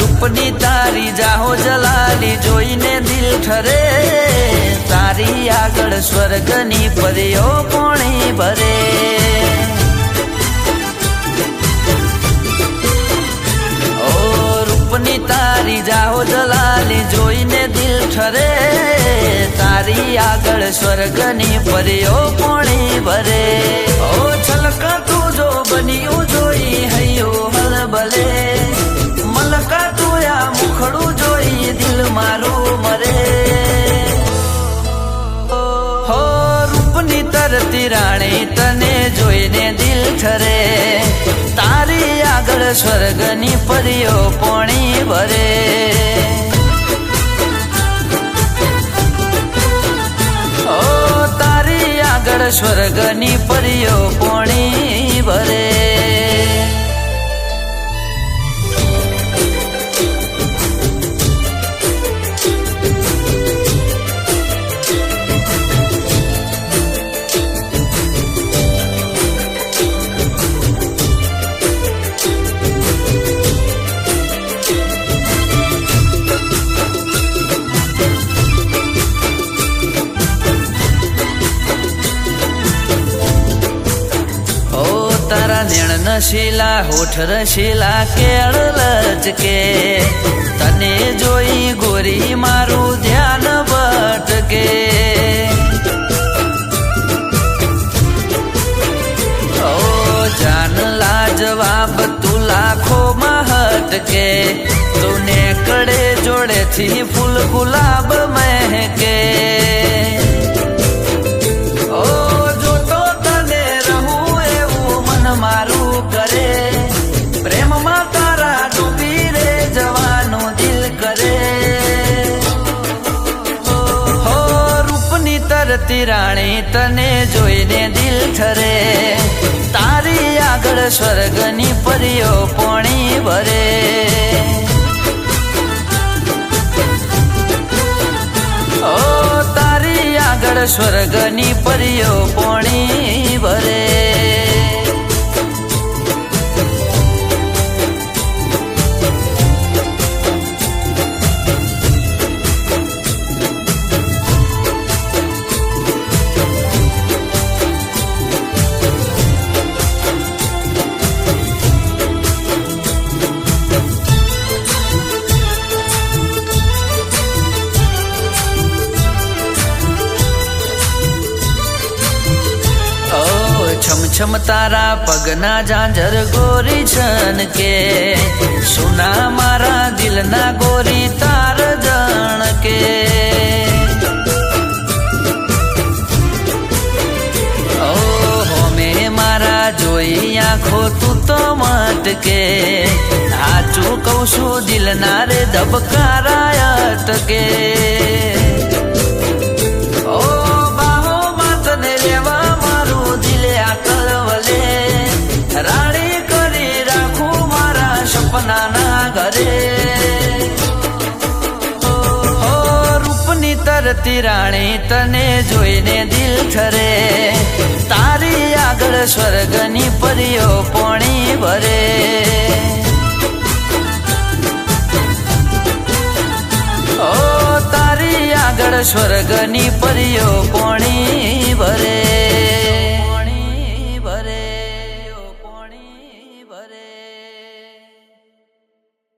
રૂપની તારી જાહો જલાલી જોઈને દિલ ઠરે. તારી આગળ સ્વર્ગની પરીઓ પોણી ભરે. ઓ રૂપની તારી જાહો જલાલી જોઈને દિલ ઠરે. તારી આગળ સ્વર્ગની પરીઓ પોણી ભરે. ઓ છલકા તું જો બન્યું તરતી રાણી તને જોઈને દિલ ઠરે તારી આગળ સ્વર્ગની પરીઓ પોણી ભરે ઓ, તારી આગળ સ્વર્ગની પરીઓ પોણી ભરે નેણ નશીલા હોઠ રશીલા કેળ લચકે. તને જોઈ ગોરી મારું ધ્યાન ભટકે. ઓ જાન લાજવાબ, તું લાખોમાં હટકે. તું કડે જોડેથી ફૂલ ગુલાબ મહેકે. મારું કરે. પ્રેમમાં તારા ડૂબી રે, જવાનું દિલ કરે. હો, રૂપની તરતી રાણી તને જોઈને દિલ ઠરે. તારી આગળ સ્વર્ગની પરીઓ પોણી ભરે સ્વર્ગની પરીઓ છમ તારા પગના ઝાંઝર ગોરી છન કે સુના મારા દિલના ગોરી તાર જણ કે જોઈ આંખો તું તો મટકે સાચું કહું છું દિલના રે ધબકારા અટકે રૂપની રાણી તને જોઈને દિલ ઠરે તારી આગળ સ્વર્ગની પરીઓ પોણી ભરે. ઓ, તારી આગળ સ્વર્ગની પરીઓ પોણી